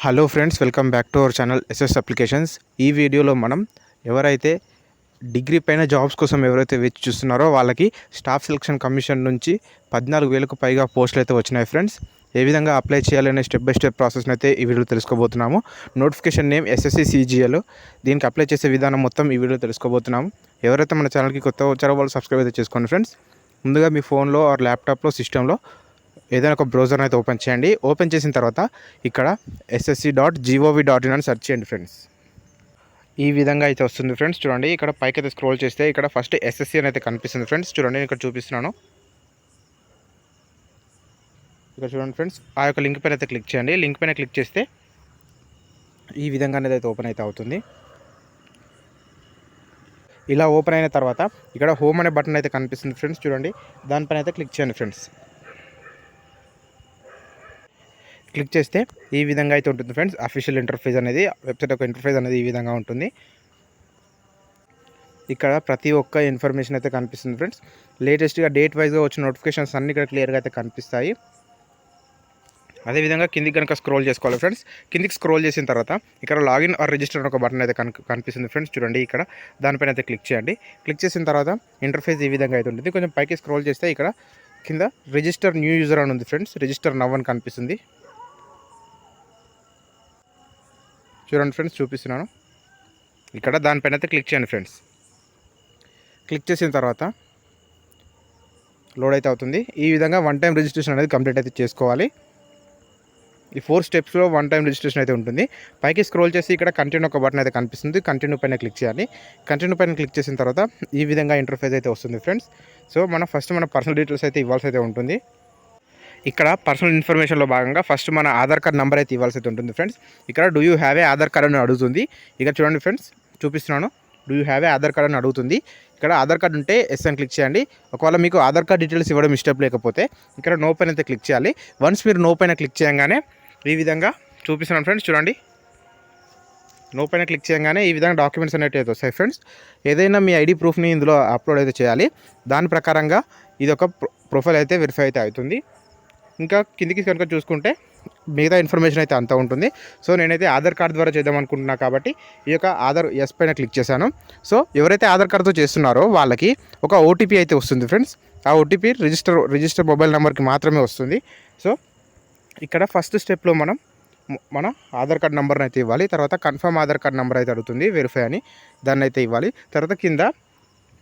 Hello friends welcome back to our channel SS applications ఈ వీడియోలో మనం ఎవరైతే డిగ్రీ పైన జాబ్స్ కోసం ఎవరైతే వేచి చూస్తున్నారో వాళ్ళకి స్టాఫ్ సెలక్షన్ కమిషన్ నుంచి పద్నాలుగు వేలకు పైగా పోస్టులు అయితే వచ్చినాయి ఫ్రెండ్స్ ఏ విధంగా అప్లై చేయాలనే స్టెప్ బై స్టెప్ ప్రాసెస్ని అయితే ఈ వీడియోలో తెలుసుకోబోతున్నాము. నోటిఫికేషన్ నేమ్ ఎస్ఎస్సి సిజిఎల్ దీనికి అప్లై చేసే విధానం మొత్తం ఈ వీడియోలో తెలుసుకోబోతున్నాము. ఎవరైతే మన ఛానల్కి కొత్త వచ్చారో వాళ్ళు సబ్స్క్రైబ్ అయితే చేసుకోండి ఫ్రెండ్స్ ముందుగా మీ ఫోన్లో ఆర్ ల్యాప్టాప్లో సిస్టంలో ఏదైనా ఒక బ్రౌజర్ని అయితే ఓపెన్ చేయండి. ఓపెన్ చేసిన తర్వాత ఇక్కడ SSC dot gov dot in అని సెర్చ్ చేయండి ఫ్రెండ్స్ ఈ విధంగా అయితే వస్తుంది ఫ్రెండ్స్ చూడండి ఇక్కడ పైకి అయితే స్క్రోల్ చేస్తే ఇక్కడ ఫస్ట్ ఎస్ఎస్సి అని అయితే కనిపిస్తుంది ఫ్రెండ్స్ చూడండి నేను ఇక్కడ చూపిస్తున్నాను. ఇక్కడ చూడండి ఫ్రెండ్స్ ఆ యొక్క లింక్ పైన అయితే క్లిక్ చేయండి. లింక్ పైన క్లిక్ చేస్తే ఈ విధంగా అనేది అయితే ఓపెన్ అయితే అవుతుంది. ఇలా ఓపెన్ అయిన తర్వాత ఇక్కడ హోమ్ అనే బటన్ అయితే కనిపిస్తుంది ఫ్రెండ్స్ చూడండి దానిపైన అయితే క్లిక్ చేయండి ఫ్రెండ్స్ క్లిక్ చేస్తే ఈ విధంగా అయితే ఉంటుంది ఫ్రెండ్స్. అఫీషియల్ ఇంటర్ఫేస్ అనేది వెబ్సైట్ యొక్క ఇంటర్ఫేస్ అనేది ఈ విధంగా ఉంటుంది. ఇక్కడ ప్రతి ఒక్క ఇన్ఫర్మేషన్ అయితే కనిపిస్తుంది ఫ్రెండ్స్. లేటెస్ట్గా డేట్ వైజ్గా వచ్చిన నోటిఫికేషన్స్ అన్ని ఇక్కడ క్లియర్గా అయితే కనిపిస్తాయి. అదేవిధంగా కిందికి కనుక స్క్రోల్ చేసుకోవాలి ఫ్రెండ్స్. కిందికి స్క్రోల్ చేసిన తర్వాత ఇక్కడ లాగిన్ ఆర్ రిజిస్టర్ ఒక బటన్ అయితే కనుక కనిపిస్తుంది ఫ్రెండ్స్. చూడండి ఇక్కడ. దానిపైన అయితే క్లిక్ చేయండి. క్లిక్ చేసిన తర్వాత ఇంటర్ఫేస్ ఈ విధంగా అయితే ఉంటుంది. కొంచెం పైకి స్క్రోల్ చేస్తే ఇక్కడ కింద రిజిస్టర్ న్యూ యూజర్ అని ఉంది ఫ్రెండ్స్. రిజిస్టర్ నవ్ అని కనిపిస్తుంది. చూడండి ఫ్రెండ్స్ చూపిస్తున్నాను. ఇక్కడ దానిపైన అయితే క్లిక్ చేయండి ఫ్రెండ్స్. క్లిక్ చేసిన తర్వాత లోడ్ అయితే అవుతుంది. ఈ విధంగా వన్ టైం రిజిస్ట్రేషన్ అనేది కంప్లీట్ అయితే చేసుకోవాలి. ఈ ఫోర్ స్టెప్స్లో వన్ టైం రిజిస్ట్రేషన్ అయితే ఉంటుంది. పైకి స్క్రోల్ చేసి ఇక్కడ కంటిన్యూ ఒక బటన్ అయితే కనిపిస్తుంది. కంటిన్యూ పైన క్లిక్ చేయాలి. కంటిన్యూ పైన క్లిక్ చేసిన తర్వాత ఈ విధంగా ఇంటర్ఫేస్ అయితే వస్తుంది ఫ్రెండ్స్. సో మనం ఫస్ట్ మన పర్సనల్ డీటెయిల్స్ అయితే ఇవ్వాల్సి అయితే ఉంటుంది. ఇక్కడ పర్సనల్ ఇన్ఫర్మేషన్లో భాగంగా ఫస్ట్ మన ఆధార్ కార్డ్ నెంబర్ అయితే ఇవ్వాల్సి ఉంటుంది ఫ్రెండ్స్ ఇక్కడ do you have a Aadhaar card అని అడుగుతుంది. ఇక్కడ చూడండి ఫ్రెండ్స్ చూపిస్తున్నాను. Do you have a Aadhaar card అని అడుగుతుంది. ఇక్కడ ఆధార్ కార్డ్ ఉంటే ఎస్ అని క్లిక్ చేయండి. ఒకవేళ మీకు ఆధార్ కార్డ్ డీటెయిల్స్ ఇవ్వడం ఇష్టం లేకపోతే ఇక్కడ నో పైన అయితే క్లిక్ చేయాలి. వన్స్ మీరు నో పైన క్లిక్ చేయగానే ఈ విధంగా చూపిస్తున్నాను ఫ్రెండ్స్ చూడండి. నో పైన క్లిక్ చేయగానే ఈ విధంగా డాక్యుమెంట్స్ అనేవి వస్తాయి ఫ్రెండ్స్ ఏదైనా మీ ఐడి ప్రూఫ్ని ఇందులో అప్లోడ్ అయితే చేయాలి. దాని ప్రకారంగా ఇది ఒక ప్రొఫైల్ అయితే వెరిఫై అయితే అవుతుంది. ఇంకా కిందికి కనుక చూసుకుంటే మిగతా ఇన్ఫర్మేషన్ అయితే అంతా ఉంటుంది. సో నేనైతే ఆధార్ కార్డ్ ద్వారా చేద్దాం అనుకుంటున్నా కాబట్టి ఈ యొక్క ఆధార్ ఎస్ పైన క్లిక్ చేశాను. సో ఎవరైతే ఆధార్ కార్డ్తో చేస్తున్నారో వాళ్ళకి ఒక ఓటీపీ అయితే వస్తుంది ఫ్రెండ్స్. ఆ ఓటీపీ రిజిస్టర్ రిజిస్టర్ మొబైల్ నెంబర్కి మాత్రమే వస్తుంది. సో ఇక్కడ ఫస్ట్ స్టెప్లో మనం మన ఆధార్ కార్డ్ నెంబర్ని అయితే ఇవ్వాలి. తర్వాత కన్ఫర్మ్ ఆధార్ కార్డ్ నెంబర్ అయితే అడుగుతుంది వెరిఫై అని దాన్ని అయితే ఇవ్వాలి. తర్వాత కింద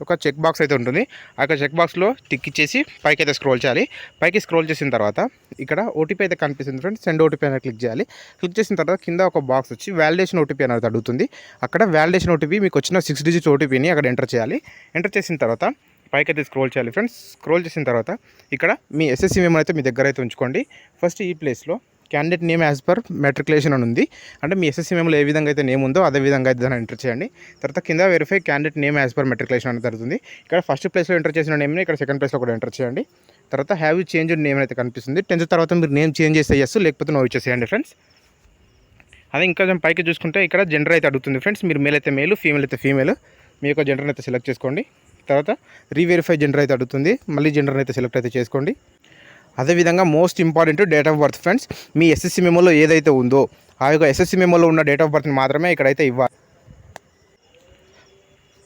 ఒక చెక్ బాక్స్ అయితే ఉంటుంది. ఆ యొక్క చెక్ బాక్స్లో టిక్ ఇచ్చేసి పైకి అయితే స్క్రోల్ చేయాలి. పైకి స్క్రోల్ చేసిన తర్వాత ఇక్కడ ఓటీపీ అయితే కనిపిస్తుంది ఫ్రెండ్స్ సెండ్ ఓటీపీ అనేది క్లిక్ చేయాలి. క్లిక్ చేసిన తర్వాత కింద ఒక బాక్స్ వచ్చి వ్యాలిడేషన్ ఓటీపీ అనేది అడుగుతుంది. అక్కడ వ్యాలిడేషన్ ఓటీపీ మీకు వచ్చిన సిక్స్ డిజిట్ ఓటీపీని అక్కడ ఎంటర్ చేయాలి. ఎంటర్ చేసిన తర్వాత పైకి అయితే స్క్రోల్ చేయాలి ఫ్రెండ్స్ స్క్రోల్ చేసిన తర్వాత ఇక్కడ మీ ఎస్ఎస్సి మెమో అయితే మీ దగ్గర అయితే ఉంచుకోండి. ఫస్ట్ ఈ ప్లేస్లో candidate name as per matriculation అని ఉంది. అంటే మీ ఎస్ఎస్సీ మేము ఏ విధంగా అయితే నేమ్ ఉందో అదే విధంగా అయితే దాన్ని ఎంటర్ చేయండి. తర్వాత కింద verify candidate name as per matriculation అని జరుగుతుంది. ఇక్కడ ఫస్ట్ ప్లేస్లో ఎంటర్ చేసిన నేమ్ని ఇక్కడ సెకండ్ ప్లేస్లో కూడా ఎంటర్ చేయండి. తర్వాత హ్యావ్ యూ చేంజ్ నేమ్ అయితే కనిపిస్తుంది. టెన్త్ తర్వాత మీరు నేమ్ చేంజ్ చేస్తే ఎస్ లేకపోతే నో ఇచ్చేసేయండి ఫ్రెండ్స్ అదే ఇంకా కొంచెం పైకి చూసుకుంటే ఇక్కడ జెండర్ అయితే అడుగుతుంది ఫ్రెండ్స్ మీరు మేల్ అయితే మేలు ఫీమేల్ అయితే ఫీమేల్ మీ యొక్క జెండర్ని అయితే సెలెక్ట్ చేసుకోండి. తర్వాత రీవెరిఫై జెండర్ అయితే అడుగుతుంది. మళ్ళీ జెండర్ని అయితే సెలెక్ట్ అయితే చేసుకోండి. అదేవిధంగా most important date of birth friends me SSC మెమోలో ఏదైతే ఉందో ఆ యొక్క ఎస్ఎస్సి మెమోలో ఉన్న డేట్ ఆఫ్ బర్త్ని మాత్రమే ఇక్కడైతే ఇవ్వాలి.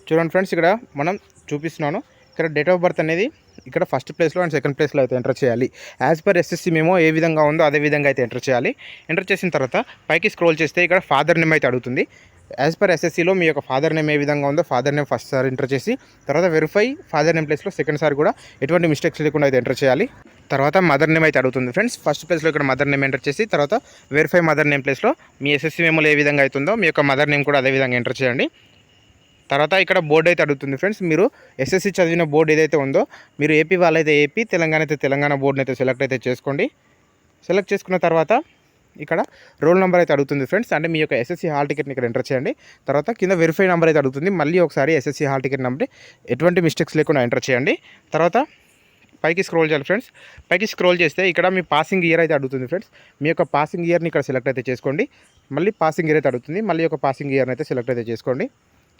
చూడండి ఫ్రెండ్స్ ఇక్కడ మనం చూపిస్తున్నాను. ఇక్కడ డేట్ ఆఫ్ బర్త్ అనేది ఇక్కడ ఫస్ట్ ప్లేస్లో అండ్ సెకండ్ ప్లేస్లో అయితే ఎంటర్ చేయాలి. యాజ్ పర్ ఎస్ఎస్సి మేము ఏ విధంగా ఉందో అదే విధంగా అయితే ఎంటర్ చేయాలి. ఎంటర్ చేసిన తర్వాత పైకి స్క్రోల్ చేస్తే ఇక్కడ ఫాదర్ నేమ్ అయితే అడుగుతుంది. యాజ్ పర్ ఎస్ఎస్సిలో మీ యొక్క ఫాదర్ నేమ్ ఏ విధంగా ఉందో father name first sir enter చేసి తర్వాత వెరిఫై ఫాదర్ నేమ్ ప్లేస్లో సెకండ్ సార్ కూడా ఎటువంటి మిస్టేక్స్ లేకుండా అయితే ఎంటర్ చేయాలి. తర్వాత మదర్ నేమ్ అయితే అడుగుతుంది ఫ్రెండ్స్ ఫస్ట్ ప్లేస్లో ఇక్కడ మదర్ నేమ్ ఎంటర్ చేసి తర్వాత వెరిఫై మదర్ నేమ్ ప్లేస్లో మీ ఎస్ఎస్సి మెమోలో ఏ విధంగా అవుతుందో మీ యొక్క మదర్ నేమ్ కూడా అదే విధంగా ఎంటర్ చేయండి. తర్వాత ఇక్కడ బోర్డు అయితే అడుగుతుంది ఫ్రెండ్స్ మీరు ఎస్ఎస్సి చదివిన బోర్డు ఏదైతే ఉందో మీరు ఏపీ వాళ్ళైతే ఏపీ తెలంగాణ అయితే తెలంగాణ బోర్డుని అయితే సెలెక్ట్ అయితే చేసుకోండి. సెలెక్ట్ చేసుకున్న తర్వాత ఇక్కడ రోల్ నెంబర్ అయితే అడుగుతుంది ఫ్రెండ్స్ అంటే మీ యొక్క ఎస్ఎస్సీ హాల్ టికెట్ని ఇక్కడ ఎంటర్ చేయండి. తర్వాత కింద వెరిఫై నెంబర్ అయితే అడుగుతుంది. మళ్ళీ ఒకసారి ఎస్ఎస్సీ హాల్ టికెట్ నెంబర్ ఎటువంటి మిస్టేక్స్ లేకుండా ఎంటర్ చేయండి. తర్వాత పైకి స్క్రోల్ చేయాలి ఫ్రెండ్స్ పైకి స్క్రోల్ చేస్తే ఇక్కడ మీ పాసింగ్ ఇయర్ అయితే అడుగుతుంది ఫ్రెండ్స్ మీ యొక్క పాసింగ్ ఇయర్ని ఇక్కడ సెలెక్ట్ అయితే చేసుకోండి. మళ్ళీ పాసింగ్ ఇయర్ అయితే అడుగుతుంది. మళ్ళీ ఒక పాసింగ్ ఇయర్ని అయితే సెలెక్ట్ అయితే చేసుకోండి.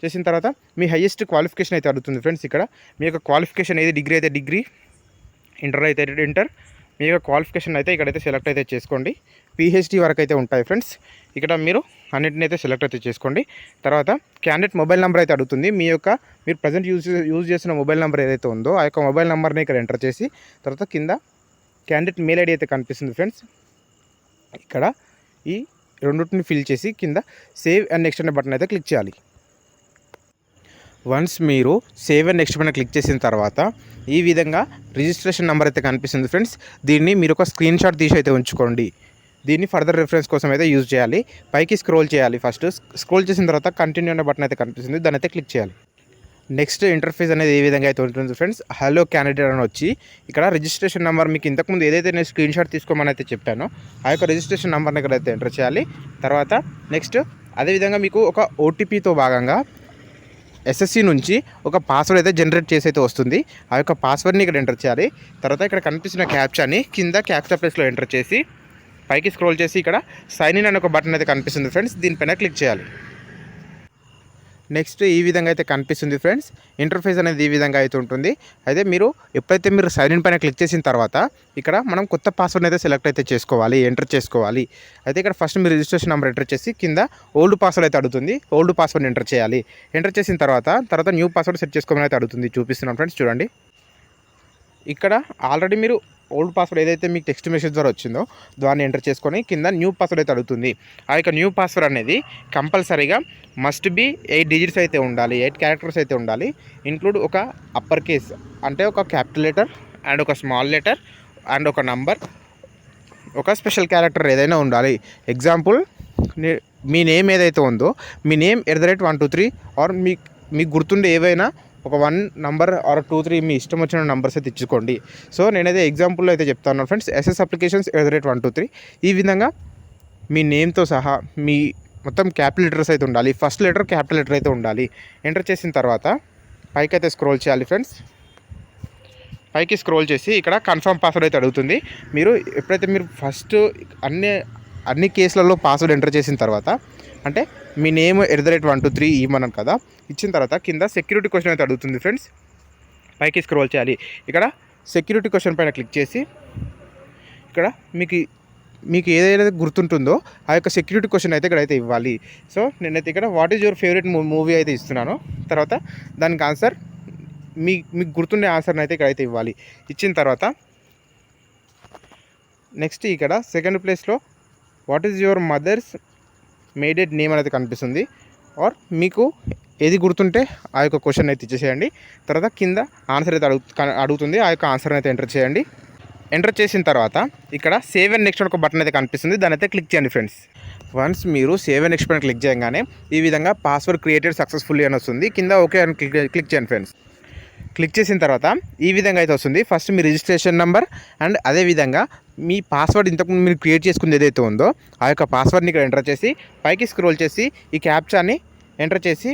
చేసిన తర్వాత మీ హైయెస్ట్ క్వాలిఫికేషన్ అయితే అడుగుతుంది ఫ్రెండ్స్ ఇక్కడ. మీ యొక్క క్వాలిఫికేషన్ ఏది? డిగ్రీ అయితే డిగ్రీ ఇంటర్ అయితే ఇంటర్ మీ యొక్క క్వాలిఫికేషన్ అయితే ఇక్కడైతే సెలెక్ట్ అయితే చేసుకోండి. పిహెచ్డి వరకు అయితే ఉంటాయి ఫ్రెండ్స్. ఇక్కడ మీరు అన్నింటిని అయితే సెలెక్ట్ అయితే చేసుకోండి. తర్వాత క్యాండిడేట్ మొబైల్ నెంబర్ అయితే అడుగుతుంది. మీ యొక్క మీరు ప్రజెంట్ యూజ్ యూజ్ చేసిన మొబైల్ నెంబర్ ఏదైతే ఉందో ఆ యొక్క మొబైల్ నెంబర్ని ఇక్కడ ఎంటర్ చేసి తర్వాత కింద క్యాండిడేట్ మెయిల్ ఐడి అయితే కనిపిస్తుంది ఫ్రెండ్స్. ఇక్కడ ఈ రెండింటిని ఫిల్ చేసి కింద సేవ్ అండ్ నెక్స్ట్ అనే బటన్ అయితే క్లిక్ చేయాలి. వన్స్ మీరు సేవ్ అండ్ నెక్స్ట్ పైన క్లిక్ చేసిన తర్వాత ఈ విధంగా రిజిస్ట్రేషన్ నెంబర్ అయితే కనిపిస్తుంది ఫ్రెండ్స్. దీన్ని మీరు ఒక స్క్రీన్ షాట్ తీసి అయితే ఉంచుకోండి. దీన్ని ఫర్దర్ రిఫరెన్స్ కోసం అయితే యూజ్ చేయాలి. పైకి స్క్రోల్ చేయాలి ఫస్ట్. స్క్రోల్ చేసిన తర్వాత కంటిన్యూ అనే బటన్ అయితే కనిపిస్తుంది. దాన్ని అయితే క్లిక్ చేయాలి. నెక్స్ట్ ఇంటర్ఫేస్ అనేది ఏ విధంగా అయితే ఉంటుంది ఫ్రెండ్స్? హలో క్యాండిడేట్ అని వచ్చి ఇక్కడ రిజిస్ట్రేషన్ నెంబర్ మీకు ఇంతకుముందు ఏదైతే నేను స్క్రీన్ షాట్ తీసుకోమని అయితే చెప్పానో ఆ యొక్క రిజిస్ట్రేషన్ నెంబర్ని ఇక్కడ అయితే ఎంటర్ చేయాలి. తర్వాత నెక్స్ట్ అదేవిధంగా మీకు ఒక ఓటీపీతో భాగంగా ఎస్ఎస్సి నుంచి ఒక పాస్వర్డ్ అయితే జనరేట్ చేసి అయితే వస్తుంది. ఆ యొక్క పాస్వర్డ్ని ఇక్కడ ఎంటర్ చేయాలి. తర్వాత ఇక్కడ కనిపిస్తున్న క్యాప్చాని కింద క్యాప్చా ప్లేస్లో ఎంటర్ చేసి పైకి స్క్రోల్ చేసి ఇక్కడ సైన్ ఇన్ అనే ఒక బటన్ అయితే కనిపిస్తుంది ఫ్రెండ్స్. దీనిపైన క్లిక్ చేయాలి. నెక్స్ట్ ఈ విధంగా అయితే కనిపిస్తుంది ఫ్రెండ్స్. ఇంటర్ఫేస్ అనేది ఈ విధంగా అయితే ఉంటుంది. అయితే మీరు ఎప్పుడైతే మీరు సైన్ ఇన్ పైన క్లిక్ చేసిన తర్వాత ఇక్కడ మనం కొత్త పాస్వర్డ్ అయితే సెలెక్ట్ అయితే చేసుకోవాలి ఎంటర్ చేసుకోవాలి. అయితే ఇక్కడ ఫస్ట్ మీరు రిజిస్ట్రేషన్ నెంబర్ ఎంటర్ చేసి కింద ఓల్డ్ పాస్వర్డ్ అయితే అడుగుతుంది. ఓల్డ్ పాస్వర్డ్ ఎంటర్ చేయాలి. ఎంటర్ చేసిన తర్వాత తర్వాత న్యూ పాస్వర్డ్ సెట్ చేసుకోమని అయితే అడుగుతుంది. చూపిస్తున్నాం ఫ్రెండ్స్ చూడండి. ఇక్కడ ఆల్రెడీ మీరు ఓల్డ్ పాస్వర్డ్ ఏదైతే మీకు టెక్స్ట్ మెసేజ్ ద్వారా వచ్చిందో దాన్ని ఎంటర్ చేసుకొని కింద న్యూ పాస్వర్డ్ అయితే అడుగుతుంది. ఆ యొక్క న్యూ పాస్వర్డ్ అనేది కంపల్సరీగా మస్ట్ బి ఎయిట్ డిజిట్స్ అయితే ఉండాలి ఎయిట్ క్యారెక్టర్స్ అయితే ఉండాలి ఇంక్లూడ్ ఒక అప్పర్ కేస్ అంటే ఒక క్యాపిటల్ లెటర్ అండ్ ఒక స్మాల్ లెటర్ అండ్ ఒక నంబర్ ఒక స్పెషల్ క్యారెక్టర్ ఏదైనా ఉండాలి. ఎగ్జాంపుల్ మీ నేమ్ ఏదైతే ఉందో మీ name at the rate one two three or మీ మీకు గుర్తుండే ఏవైనా ఒక one number or two three మీ ఇష్టం వచ్చిన నంబర్స్ అయితే ఇచ్చుకోండి. సో నేనైతే ఎగ్జాంపుల్లో అయితే చెప్తాను. Friends SS applications at rate one two three ఈ విధంగా మీ నేమ్తో సహా మీ మొత్తం క్యాపిటల్ లెటర్స్ అయితే ఉండాలి. ఫస్ట్ లెటర్ క్యాపిటల్ లెటర్ అయితే ఉండాలి. ఎంటర్ చేసిన తర్వాత పైకి అయితే స్క్రోల్ చేయాలి ఫ్రెండ్స్. పైకి స్క్రోల్ చేసి ఇక్కడ కన్ఫర్మ్ పాస్వర్డ్ అయితే అడుగుతుంది. మీరు ఎప్పుడైతే మీరు ఫస్ట్ అన్ని అన్ని కేసులలో పాస్వర్డ్ ఎంటర్ చేసిన తర్వాత అంటే మీ name at the rate one two three ఇవ్వమన్నాను కదా ఇచ్చిన తర్వాత కింద సెక్యూరిటీ క్వశ్చన్ అయితే అడుగుతుంది ఫ్రెండ్స్ పైకి స్క్రోల్ చేయాలి. ఇక్కడ సెక్యూరిటీ క్వశ్చన్ పైన క్లిక్ చేసి ఇక్కడ మీకు మీకు ఏదైతే గుర్తుంటుందో ఆ యొక్క సెక్యూరిటీ క్వశ్చన్ అయితే ఇక్కడ అయితే ఇవ్వాలి. సో నేనైతే ఇక్కడ what is your favourite movie అయితే ఇస్తున్నాను. తర్వాత దానికి ఆన్సర్ మీ మీకు గుర్తుండే ఆన్సర్ని అయితే ఇక్కడ అయితే ఇవ్వాలి. ఇచ్చిన తర్వాత నెక్స్ట్ ఇక్కడ సెకండ్ ప్లేస్లో what is your mother's maiden name అనేది కనిపిస్తుంది. ఆర్ మీకు ఏది గుర్తుంటే ఆ యొక్క క్వశ్చన్ అయితే ఇచ్చేసేయండి. తర్వాత కింద ఆన్సర్ అయితే అడుగు అడుగుతుంది. ఆ యొక్క ఆన్సర్ అయితే ఎంటర్ చేయండి. ఎంటర్ చేసిన తర్వాత ఇక్కడ సేవ్ అండ్ నెక్స్ట్ ఒక బటన్ అయితే కనిపిస్తుంది. దాని అయితే క్లిక్ చేయండి ఫ్రెండ్స్ వన్స్ మీరు సేవ్ అండ్ నెక్స్ట్ పైన క్లిక్ చేయగానే ఈ విధంగా పాస్వర్డ్ క్రియేటెడ్ సక్సెస్ఫుల్లీ అని వస్తుంది. కింద ఓకే అని క్లిక్ క్లిక్ చేయండి ఫ్రెండ్స్ క్లిక్ చేసిన తర్వాత ఈ విధంగా అయితే వస్తుంది. ఫస్ట్ మీ రిజిస్ట్రేషన్ నెంబర్ అండ్ అదేవిధంగా మీ పాస్వర్డ్ ఇంతకుముందు మీరు క్రియేట్ చేసుకుంది ఏదైతే ఉందో ఆ యొక్క పాస్వర్డ్ని ఇక్కడ ఎంటర్ చేసి పైకి స్క్రోల్ చేసి ఈ క్యాప్చాని ఎంటర్ చేసి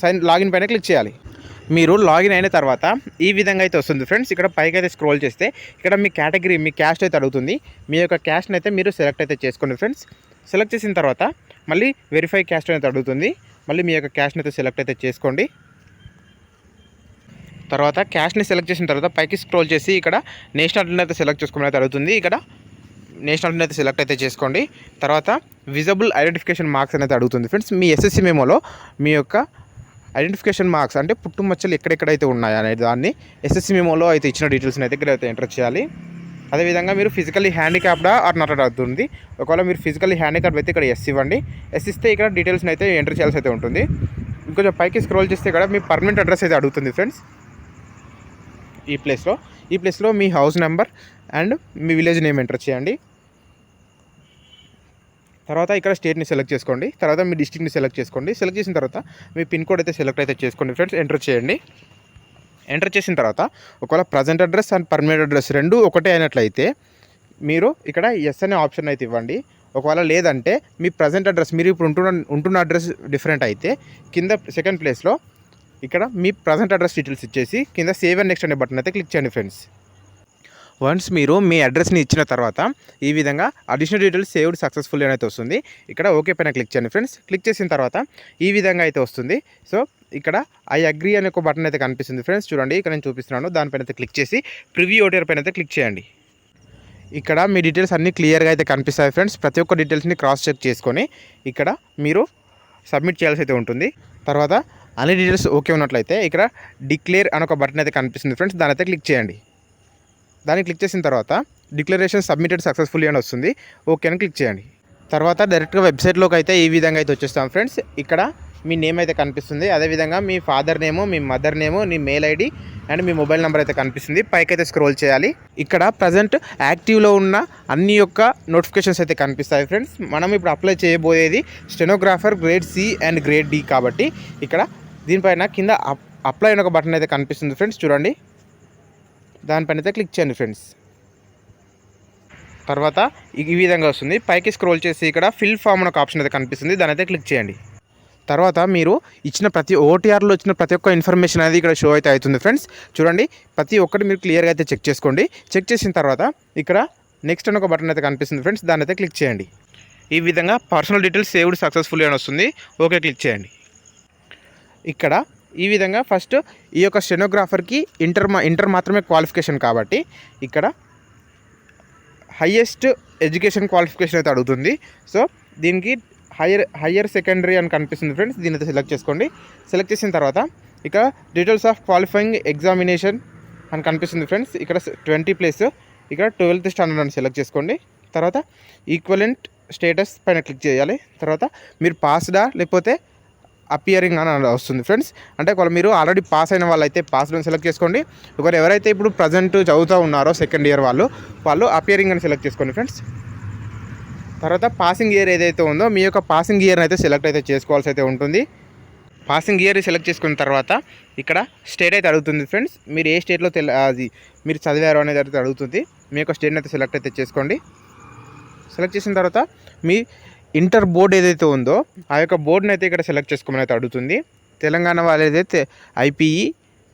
సైన్ లాగిన్ పైన క్లిక్ చేయాలి. మీరు లాగిన్ అయిన తర్వాత ఈ విధంగా అయితే వస్తుంది ఫ్రెండ్స్ ఇక్కడ పైకి అయితే స్క్రోల్ చేస్తే ఇక్కడ మీ కేటగిరీ మీ క్యాస్ట్ అయితే అడుగుతుంది. మీ యొక్క క్యాస్ట్ని అయితే మీరు సెలెక్ట్ అయితే చేసుకోండి ఫ్రెండ్స్ సెలెక్ట్ చేసిన తర్వాత మళ్ళీ వెరిఫై క్యాస్ట్ అయితే అడుగుతుంది. మళ్ళీ మీ యొక్క క్యాష్ని అయితే సెలెక్ట్ అయితే చేసుకోండి. తర్వాత క్యాష్ని సెలెక్ట్ చేసిన తర్వాత పైకి స్క్రోల్ చేసి ఇక్కడ నేషనాలిటీని అయితే సెలెక్ట్ చేసుకోమని అయితే అడుగుతుంది. ఇక్కడ నేషనాలిటీని అయితే సెలెక్ట్ అయితే చేసుకోండి. తర్వాత విజబుల్ ఐడెంటిఫికేషన్ మార్క్స్ అనేది అడుగుతుంది. ఫ్రెండ్స్ మీ ఎస్ఎస్సి మెమోలో మీ యొక్క ఐడెంటిఫికేషన్ మార్క్స్ అంటే పుట్టుమచ్చలు ఎక్కడెక్కడైతే ఉన్నాయో అనే దాన్ని ఎస్ఎస్సి మెమోలో అయితే ఇచ్చిన డీటెయిల్స్ని అయితే ఇక్కడ అయితే ఎంటర్ చేయాలి. అదేవిధంగా మీరు ఫిజికల్లీ హ్యాండిక్యాప్డా ఆర్ నాట్ అవుతుంది ఒకవేళ మీరు ఫిజికల్లీ హ్యాండిక్యాప్ అయితే ఇక్కడ ఎస్ ఇవ్వండి. ఎస్ ఇస్తే ఇక్కడ డీటెయిల్స్ని అయితే ఎంటర్ చేయాల్సి అయితే ఉంటుంది. ఇంకొంచెం పైకి స్క్రోల్ చేస్తే ఇక్కడ మీ పర్మనెంట్ అడ్రస్ అయితే అడుగుతుంది. ఫ్రెండ్స్ ఈ ప్లేస్లో. ఈ ప్లేస్లో మీ హౌస్ నెంబర్ అండ్ మీ విలేజ్ నేమ్ ఎంటర్ చేయండి. తర్వాత ఇక్కడ స్టేట్ని సెలెక్ట్ చేసుకోండి. తర్వాత మీ డిస్టిక్ని సెలెక్ట్ చేసుకోండి. సెలెక్ట్ చేసిన తర్వాత మీ పిన్ కోడ్ అయితే సెలెక్ట్ అయితే చేసుకోండి ఫ్రెండ్స్. ఎంటర్ చేయండి. ఎంటర్ చేసిన తర్వాత ఒకవేళ present address and permanent address రెండు ఒకటే అయినట్లయితే మీరు ఇక్కడ ఎస్ అనే ఆప్షన్ అయితే ఇవ్వండి. ఒకవేళ లేదంటే మీ ప్రజెంట్ అడ్రస్ మీరు ఇప్పుడు ఉంటున్న ఉంటున్న అడ్రస్ డిఫరెంట్ అయితే కింద సెకండ్ ప్లేస్లో ఇక్కడ మీ ప్రజెంట్ అడ్రస్ డీటెయిల్స్ ఇచ్చేసి కింద సేవ్ అండ్ నెక్స్ట్ అనే బటన్ అయితే క్లిక్ చేయండి ఫ్రెండ్స్ వన్స్ మీరు మీ అడ్రస్ని ఇచ్చిన తర్వాత ఈ విధంగా అడిషనల్ డీటెయిల్స్ సేవ్డ్ సక్సెస్ఫుల్ అని అయితే వస్తుంది. ఇక్కడ ఓకే పైన క్లిక్ చేయండి ఫ్రెండ్స్ క్లిక్ చేసిన తర్వాత ఈ విధంగా అయితే వస్తుంది. సో ఇక్కడ ఐ అగ్రీ అనే ఒక బటన్ అయితే కనిపిస్తుంది ఫ్రెండ్స్ చూడండి ఇక్కడ నేను చూపిస్తున్నాను. దానిపైన అయితే క్లిక్ చేసి ప్రివ్యూ ఓటీఆర్ పైన అయితే క్లిక్ చేయండి. ఇక్కడ మీ డీటెయిల్స్ అన్నీ క్లియర్గా అయితే కనిపిస్తాయి ఫ్రెండ్స్ ప్రతి ఒక్క డీటెయిల్స్ని క్రాస్ చెక్ చేసుకొని ఇక్కడ మీరు సబ్మిట్ చేయాల్సి అయితే ఉంటుంది. తర్వాత అన్ని డీటెయిల్స్ ఓకే ఉన్నట్లయితే ఇక్కడ డిక్లేర్ అని ఒక బటన్ అయితే కనిపిస్తుంది ఫ్రెండ్స్ దాని అయితే క్లిక్ చేయండి. దాన్ని క్లిక్ చేసిన తర్వాత డిక్లరేషన్ సబ్మిటెడ్ సక్సెస్ఫుల్లీ అని వస్తుంది. ఓకే అని క్లిక్ చేయండి. తర్వాత డైరెక్ట్గా వెబ్సైట్లోకి అయితే ఈ విధంగా అయితే వచ్చేస్తాం ఫ్రెండ్స్ ఇక్కడ మీ నేమ్ అయితే కనిపిస్తుంది. అదేవిధంగా మీ ఫాదర్ నేము మీ మదర్ నేము మీ మెయిల్ ఐడి అండ్ మీ మొబైల్ నెంబర్ అయితే కనిపిస్తుంది. పైకి అయితే స్క్రోల్ చేయాలి. ఇక్కడ ప్రజెంట్ యాక్టివ్లో ఉన్న అన్ని యొక్క నోటిఫికేషన్స్ అయితే కనిపిస్తాయి ఫ్రెండ్స్ మనం ఇప్పుడు అప్లై చేయబోయేది stenographer grade C and grade D కాబట్టి ఇక్కడ దీనిపైన కింద అప్- అప్లై అని ఒక బటన్ అయితే కనిపిస్తుంది ఫ్రెండ్స్ చూడండి. దానిపైన అయితే క్లిక్ చేయండి ఫ్రెండ్స్. తర్వాత ఈ ఈ విధంగా వస్తుంది. పైకి స్క్రోల్ చేసి ఇక్కడ ఫిల్ ఫామ్ అని ఒక ఆప్షన్ అయితే కనిపిస్తుంది. దాని అయితే క్లిక్ చేయండి. తర్వాత మీరు ఇచ్చిన ప్రతి ఓటీఆర్లో ఇచ్చిన ప్రతి ఒక్క ఇన్ఫర్మేషన్ అనేది ఇక్కడ షో అయితే అవుతుంది ఫ్రెండ్స్. చూడండి ప్రతి ఒక్కటి మీరు క్లియర్గా అయితే చెక్ చేసుకోండి. చెక్ చేసిన తర్వాత ఇక్కడ నెక్స్ట్ అని ఒక బటన్ అయితే కనిపిస్తుంది ఫ్రెండ్స్. దాన్ని అయితే క్లిక్ చేయండి. ఈ విధంగా పర్సనల్ డీటెయిల్స్ సేవ్డ్ సక్సెస్ఫుల్ అని వస్తుంది. ఓకే క్లిక్ చేయండి. ఇక్కడ ఈ విధంగా ఫస్ట్ ఈ యొక్క స్టెనోగ్రాఫర్కి ఇంటర్ మా ఇంటర్ మాత్రమే క్వాలిఫికేషన్ కాబట్టి ఇక్కడ హయ్యెస్ట్ ఎడ్యుకేషన్ క్వాలిఫికేషన్ అయితే అడుగుతుంది. సో దీనికి హయ్యర్ హయ్యర్ సెకండరీ అని కనిపిస్తుంది ఫ్రెండ్స్. దీని అయితే సెలెక్ట్ చేసుకోండి. సెలెక్ట్ చేసిన తర్వాత ఇక్కడ డీటెయిల్స్ ఆఫ్ క్వాలిఫైయింగ్ ఎగ్జామినేషన్ అని కనిపిస్తుంది ఫ్రెండ్స్. ఇక్కడ ట్వంటీ ప్లేస్. ఇక్కడ ట్వెల్త్ స్టాండర్డ్ అని సెలెక్ట్ చేసుకోండి. తర్వాత ఈక్వలెంట్ స్టేటస్ పైన క్లిక్ చేయాలి. తర్వాత మీరు పాస్డా లేకపోతే అపియరింగ్ అని వస్తుంది. ఫ్రెండ్స్ అంటే ఒకవేళ మీరు ఆల్రెడీ పాస్ అయిన వాళ్ళైతే పాస్ సెలెక్ట్ చేసుకోండి. ఒకరు ఎవరైతే ఇప్పుడు ప్రజెంట్ చదువుతూ ఉన్నారో సెకండ్ ఇయర్ వాళ్ళు వాళ్ళు అపియరింగ్ అని సెలెక్ట్ చేసుకోండి ఫ్రెండ్స్ తర్వాత పాసింగ్ ఇయర్ ఏదైతే ఉందో మీ యొక్క పాసింగ్ ఇయర్ అయితే సెలెక్ట్ అయితే చేసుకోవాల్సి అయితే ఉంటుంది. పాసింగ్ ఇయర్ సెలెక్ట్ చేసుకున్న తర్వాత ఇక్కడ స్టేట్ అయితే అడుగుతుంది ఫ్రెండ్స్ మీరు ఏ స్టేట్లో తెల అది మీరు చదివారు అనేది అయితే అడుగుతుంది. మీ యొక్క స్టేట్ని అయితే సెలెక్ట్ అయితే చేసుకోండి. సెలెక్ట్ చేసిన తర్వాత మీ ఇంటర్ బోర్డ్ ఏదైతే ఉందో ఆ యొక్క బోర్డుని అయితే ఇక్కడ సెలెక్ట్ చేసుకోమని అయితే అడుగుతుంది. తెలంగాణ వాళ్ళు ఏదైతే ఐపీఈ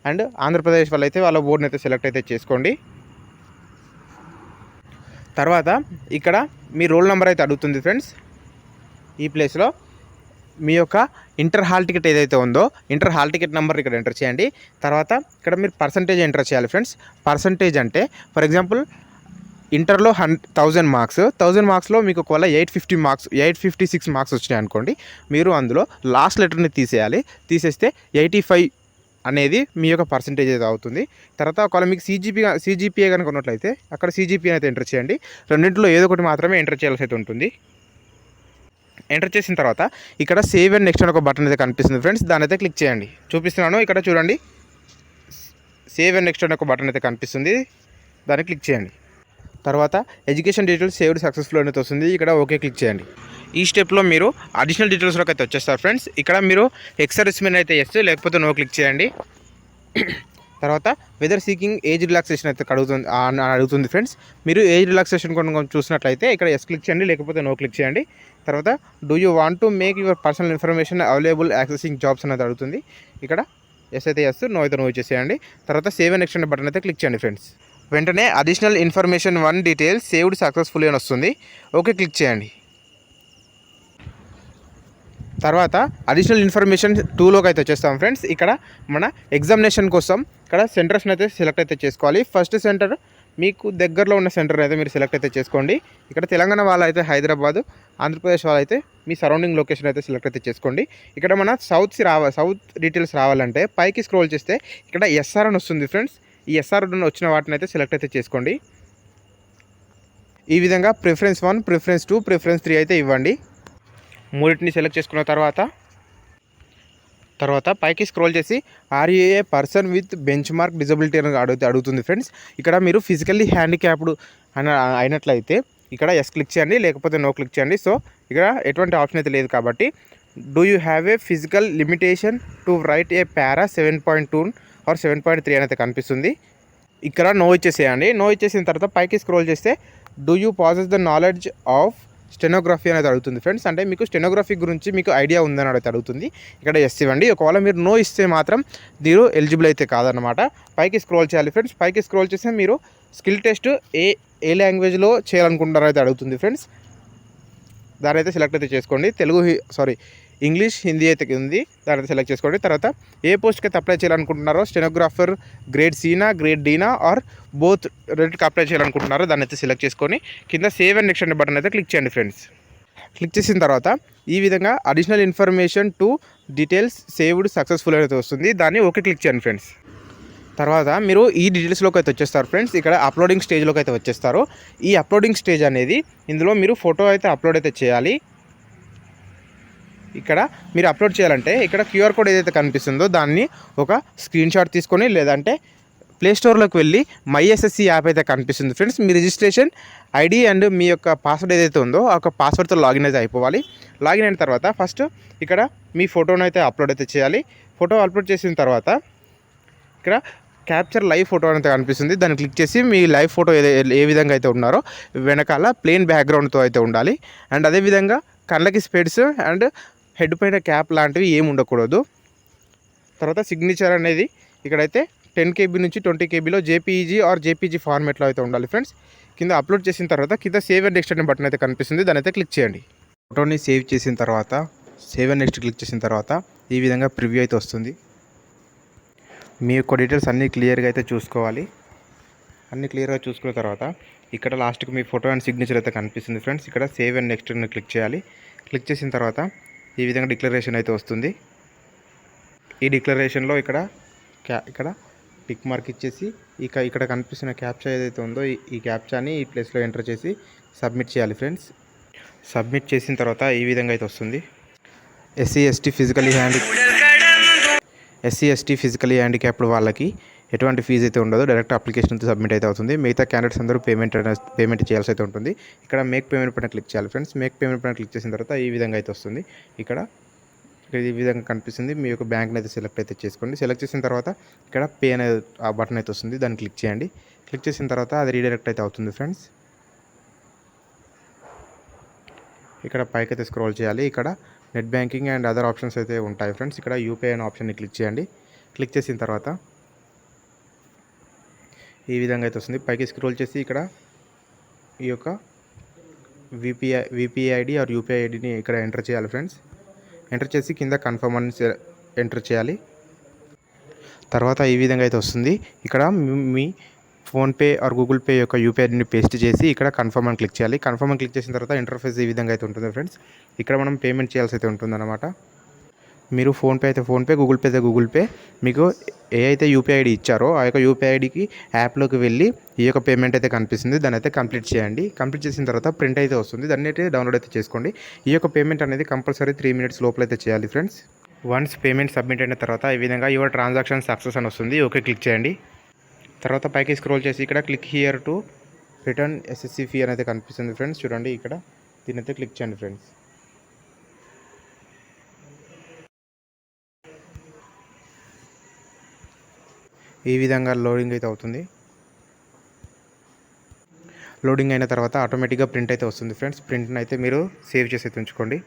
అండ్ ఆంధ్రప్రదేశ్ వాళ్ళైతే వాళ్ళ బోర్డుని అయితే సెలెక్ట్ అయితే చేసుకోండి. తర్వాత ఇక్కడ మీ రోల్ నెంబర్ అయితే అడుగుతుంది ఫ్రెండ్స్. ఈ ప్లేస్లో మీ యొక్క ఇంటర్ హాల్ టికెట్ ఏదైతే ఉందో ఇంటర్ హాల్ టికెట్ నెంబర్ ఇక్కడ ఎంటర్ చేయండి. తర్వాత ఇక్కడ మీరు పర్సంటేజ్ ఎంటర్ చేయాలి ఫ్రెండ్స్. పర్సంటేజ్ అంటే ఫర్ ఎగ్జాంపుల్ ఇంటర్లో హన్ థౌజండ్ మార్క్స్. థౌజండ్ మార్క్స్లో మీకు ఒకవేళ eight fifty marks eight fifty six marks వచ్చినాయి అనుకోండి మీరు అందులో లాస్ట్ లెటర్ని తీసేయాలి. తీసేస్తే ఎయిటీ ఫైవ్ అనేది మీ యొక్క పర్సంటేజ్ అయితే అవుతుంది. తర్వాత ఒకవేళ మీకు సీజీపీ సీజీపీఏ కనుక ఉన్నట్లయితే అక్కడ సీజీపీ అయితే ఎంటర్ చేయండి. రెండింటిలో ఏదో ఒకటి మాత్రమే ఎంటర్ చేయాల్సి అయితే ఉంటుంది. ఎంటర్ చేసిన తర్వాత ఇక్కడ సేవ్ అండ్ నెక్స్ట్ అని ఒక బటన్ అయితే కనిపిస్తుంది ఫ్రెండ్స్. దాని అయితే క్లిక్ చేయండి. చూపిస్తున్నాను. ఇక్కడ చూడండి. సేవ్ అండ్ నెక్స్ట్ అని ఒక బటన్ అయితే కనిపిస్తుంది. దాన్ని క్లిక్ చేయండి. తర్వాత ఎడ్యుకేషన్ డీటెయిల్స్ సేవ్డ్ సక్సెస్ఫుల్ అనేది వస్తుంది ఇక్కడ ఓకే క్లిక్ చేయండి. ఈ స్టెప్లో మీరు అడిషనల్ డీటెయిల్స్లోకి అయితే వచ్చేస్తారు ఫ్రెండ్స్. ఇక్కడ మీరు ఎక్సర్విస్మెన్ అయితే ఎస్ లేకపోతే నో క్లిక్ చేయండి. తర్వాత వెదర్ సీకింగ్ ఏజ్ రిలాక్సేషన్ అయితే అడుగుతుంది అడుగుతుంది ఫ్రెండ్స్. మీరు ఏజ్ రిలాక్సేషన్ కొంచెం చూసినట్లయితే ఇక్కడ ఎస్ క్లిక్ చేయండి లేకపోతే నో క్లిక్ చేయండి. తర్వాత do you want to make your personal information available accessing jobs అనేది అడుగుతుంది. ఇక్కడ ఎస్ అయితే ఎస్ నో అయితే నో ఇచ్చేసేయండి తర్వాత సేవ్ అండ్ ఎక్స్టెండ్ బటన్ అయితే క్లిక్ చేయండి ఫ్రెండ్స్. వెంటనే additional information one details saved successful అని వస్తుంది. ఓకే క్లిక్ చేయండి. తర్వాత అడిషనల్ ఇన్ఫర్మేషన్ టూలోకి అయితే వచ్చేస్తాం ఫ్రెండ్స్ ఇక్కడ మన ఎగ్జామినేషన్ కోసం ఇక్కడ సెంటర్స్ని అయితే సెలెక్ట్ అయితే చేసుకోవాలి. ఫస్ట్ సెంటర్ మీకు దగ్గరలో ఉన్న సెంటర్ అయితే మీరు సెలెక్ట్ అయితే చేసుకోండి. ఇక్కడ తెలంగాణ వాళ్ళు అయితే హైదరాబాద్ ఆంధ్రప్రదేశ్ వాళ్ళు అయితే మీ సరౌండింగ్ లొకేషన్ అయితే సెలెక్ట్ అయితే చేసుకోండి. ఇక్కడ మన సౌత్ రావ సౌత్ డీటెయిల్స్ రావాలంటే పైకి స్క్రోల్ చేస్తే ఇక్కడ ఎస్ఆర్ అని వస్తుంది ఫ్రెండ్స్ ఈ ఎస్ఆర్ వచ్చిన వాటిని అయితే సెలెక్ట్ అయితే చేసుకోండి. ఈ విధంగా preference one preference two preference three అయితే ఇవ్వండి. మూడింటిని సెలెక్ట్ చేసుకున్న తర్వాత తర్వాత పైకి స్క్రోల్ చేసి ఆర్ఏఏ person with benchmark disability అని అడుగుతూ అడుగుతుంది ఫ్రెండ్స్ ఇక్కడ మీరు ఫిజికల్లీ హ్యాండిక్యాప్డ్ అని అయినట్లయితే ఇక్కడ ఎస్ క్లిక్ చేయండి లేకపోతే నో క్లిక్ చేయండి. సో ఇక్కడ ఎటువంటి ఆప్షన్ అయితే లేదు కాబట్టి do you have a physical limitation to write a para seven point two or seven point three అనేది కనిపిస్తుంది. ఇక్కడ నో ఇచ్చేసేయండి. నో ఇచ్చేసిన తర్వాత పైకి స్క్రోల్ చేస్తే do you possess the knowledge of stenography అనేది అడుగుతుంది. ఫ్రెండ్స్ అంటే మీకు స్టెనోగ్రఫీ గురించి మీకు ఐడియా ఉందని అడిగితే అడుగుతుంది. ఇక్కడ ఎస్ ఇవ్వండి. ఒకవేళ మీరు నో ఇస్తే మాత్రం మీరు ఎలిజిబుల్ అయితే కాదనమాట పైకి స్క్రోల్ చేయాలి ఫ్రెండ్స్. పైకి స్క్రోల్ చేస్తే మీరు స్కిల్ టెస్ట్ ఏ ఏ లాంగ్వేజ్లో చేయాలనుకుంటారో అయితే అడుగుతుంది ఫ్రెండ్స్. దాని అయితే సెలెక్ట్ అయితే చేసుకోండి. తెలుగు సారీ ఇంగ్లీష్ హిందీ అయితే ఉంది. దాని సెలెక్ట్ చేసుకోండి. తర్వాత ఏ పోస్ట్కి అయితే అప్లై చేయాలనుకుంటున్నారో స్టెనోగ్రాఫర్ గ్రేడ్ సీనా గ్రేడ్ డీనా ఆర్ బోత్ రెండుకి అప్లై చేయాలనుకుంటున్నారో దాన్ని అయితే సెలెక్ట్ చేసుకొని కింద సేవ్ అండ్ నెక్స్ట్ అనే బటన్ అయితే క్లిక్ చేయండి ఫ్రెండ్స్ క్లిక్ చేసిన తర్వాత ఈ విధంగా additional information to details saved successful అయితే వస్తుంది. దాన్ని ఓకే క్లిక్ చేయండి ఫ్రెండ్స్ తర్వాత మీరు ఈ డీటెయిల్స్లోకి అయితే వచ్చేస్తారు ఫ్రెండ్స్ ఇక్కడ అప్లోడింగ్ స్టేజ్లోకి అయితే వచ్చేస్తారు. ఈ అప్లోడింగ్ స్టేజ్ అనేది ఇందులో మీరు ఫోటో అయితే అప్లోడ్ అయితే చేయాలి. ఇక్కడ మీరు అప్లోడ్ చేయాలంటే ఇక్కడ క్యూఆర్ కోడ్ ఏదైతే కనిపిస్తుందో దాన్ని ఒక స్క్రీన్ షాట్ తీసుకొని లేదంటే ప్లే స్టోర్లోకి వెళ్ళి మైఎస్ఎస్సి యాప్ అయితే కనిపిస్తుంది. ఫ్రెండ్స్ మీ రిజిస్ట్రేషన్ ఐడి అండ్ మీ యొక్క పాస్వర్డ్ ఏదైతే ఉందో ఆ యొక్క పాస్వర్డ్తో లాగిన్ అయితే అయిపోవాలి. లాగిన్ అయిన తర్వాత ఫస్ట్ ఇక్కడ మీ ఫోటోను అయితే అప్లోడ్ అయితే చేయాలి. ఫోటో అప్లోడ్ చేసిన తర్వాత ఇక్కడ క్యాప్చర్ లైవ్ ఫోటో అనేది కనిపిస్తుంది. దాన్ని క్లిక్ చేసి మీ లైవ్ ఫోటో ఏ ఏ విధంగా అయితే ఉన్నారో వెనకాల ప్లెయిన్ బ్యాక్గ్రౌండ్తో అయితే ఉండాలి. అండ్ అదేవిధంగా కళ్ళకి స్పెడ్స్ అండ్ హెడ్ పైన క్యాప్ లాంటివి ఏమి ఉండకూడదు. తర్వాత సిగ్నేచర్ అనేది ఇక్కడైతే టెన్ కేబీ నుంచి ట్వంటీ కేబీలో జేపీఈజీ ఆర్ జేపీజీ ఫార్మేట్లో అయితే ఉండాలి ఫ్రెండ్స్ కింద అప్లోడ్ చేసిన తర్వాత కింద సేవ్ అండ్ నెక్స్ట్ బటన్ అయితే కనిపిస్తుంది. దాని అయితే క్లిక్ చేయండి. ఫోటోని సేవ్ చేసిన తర్వాత సేవ్ అండ్ నెక్స్ట్ క్లిక్ చేసిన తర్వాత ఈ విధంగా ప్రివ్యూ అయితే వస్తుంది. మీ యొక్క డీటెయిల్స్ అన్నీ క్లియర్గా అయితే చూసుకోవాలి. అన్నీ క్లియర్గా చూసుకున్న తర్వాత ఇక్కడ లాస్ట్కి మీ ఫోటో అండ్ సిగ్నేచర్ అయితే కనిపిస్తుంది ఫ్రెండ్స్ ఇక్కడ సేవ్ అండ్ నెక్స్ట్ క్లిక్ చేయాలి. క్లిక్ చేసిన తర్వాత ఈ విధంగా డిక్లరేషన్ అయితే వస్తుంది. ఈ డిక్లరేషన్లో ఇక్కడ క్యా ఇక్కడ టిక్ మార్క్ ఇచ్చేసి ఇక ఇక్కడ కనిపిస్తున్న క్యాప్చా ఏదైతే ఉందో ఈ- క్యాప్చాని ఈ ప్లేస్లో ఎంటర్ చేసి సబ్మిట్ చేయాలి ఫ్రెండ్స్. సబ్మిట్ చేసిన తర్వాత ఈ విధంగా అయితే వస్తుంది. SC ST physically hand SC ST physically handicapped వాళ్ళకి ఎటువంటి ఫీజు అయితే ఉండదు డైరెక్ట్ అప్లికేషన్ అయితే సబ్మిట్ అయితే అవుతుంది. మిగతా క్యాండిడేట్స్ అందరూ పేమెంట్ పేమెంట్ చేయాల్సి అయితే ఉంటుంది. ఇక్కడ మేక్ పేమెంట్ పైన క్లిక్ చేయాలి ఫ్రెండ్స్ మేక్ పేమెంట్ పైన క్లిక్ చేసిన తర్వాత ఈ విధంగా అయితే వస్తుంది. ఇక్కడ ఇక్కడ ఈ విధంగా కనిపిస్తుంది. మీ యొక్క బ్యాంక్ని అయితే సెలెక్ట్ అయితే చేసుకోండి. సెలెక్ట్ చేసిన తర్వాత ఇక్కడ పే అనే ఆ బటన్ అయితే వస్తుంది. దాన్ని క్లిక్ చేయండి. క్లిక్ చేసిన తర్వాత అది రీడైరెక్ట్ అయితే అవుతుంది ఫ్రెండ్స్ ఇక్కడ పైకి అయితే స్క్రోల్ చేయాలి. ఇక్కడ net banking and other options అయితే ఉంటాయి ఫ్రెండ్స్ ఇక్కడ యూపీఐ అనే ఆప్షన్ని క్లిక్ చేయండి. క్లిక్ చేసిన తర్వాత ఈ విధంగా అయితే వస్తుంది. పైకి స్క్రోల్ చేసి ఇక్కడ ఈ యొక్క VPI VPI ID or UPI ఐడిని ఇక్కడ ఎంటర్ చేయాలి ఫ్రెండ్స్. ఎంటర్ చేసి కింద కన్ఫర్మ్ అని ఎంటర్ చేయాలి. తర్వాత ఈ విధంగా అయితే వస్తుంది. ఇక్కడ మీ- ఫోన్పే ఆర్ గూగుల్ పే యొక్క యూపీఐ ఐడిని పేస్ట్ చేసి ఇక్కడ కన్ఫర్మ్ అని క్లిక్ చేయాలి. కన్ఫర్మ్ అని క్లిక్ చేసిన తర్వాత ఇంటర్ఫేస్ ఈ విధంగా అయితే ఉంటుంది ఫ్రెండ్స్. ఇక్కడ మనం పేమెంట్ చేయాల్సి అయితే ఉంటుందన్నమాట. మీరు ఫోన్పే అయితే ఫోన్పే గూగుల్ పే అయితే గూగుల్ పే. మీకు ఏ అయితే యూపీఐ ఐడి ఇచ్చారో ఆ యొక్క యూపీఐ ఐడికి యాప్లోకి వెళ్ళి ఈ యొక్క పేమెంట్ అయితే కనిపిస్తుంది. దాన్ని అయితే కంప్లీట్ చేయండి. కంప్లీట్ చేసిన తర్వాత ప్రింట్ అయితే వస్తుంది. దాన్ని అయితే డౌన్లోడ్ అయితే చేసుకోండి. ఈ యొక్క పేమెంట్ అనేది కంపల్సరీ త్రీ మినిట్స్ లోపల అయితే చేయాలి ఫ్రెండ్స్. వన్స్ పేమెంట్ సబ్మిట్ అయిన తర్వాత ఈ విధంగా యువర్ ట్రాన్సాక్షన్ సక్సెస్ అని వస్తుంది. ఓకే క్లిక్ చేయండి. తర్వాత పైకి స్క్రోల్ చేసి ఇక్కడ click here to return SSC fee అనేది కనిపిస్తుంది ఫ్రెండ్స్. చూడండి ఇక్కడ. దీని అయితే క్లిక్ చేయండి ఫ్రెండ్స్. ఈ విధంగా లోడింగ్ అయితే అవుతుంది. లోడింగ్ అయిన తర్వాత ఆటోమేటిక్గా ప్రింట్ అయితే వస్తుంది ఫ్రెండ్స్ ప్రింట్ని అయితే మీరు సేవ్ చేసి అయితే ఉంచుకోండి.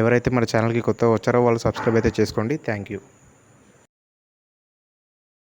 ఎవరైతే మన ఛానల్కి కొత్త వచ్చారో వాళ్ళు సబ్స్క్రైబ్ అయితే చేసుకోండి. Thank you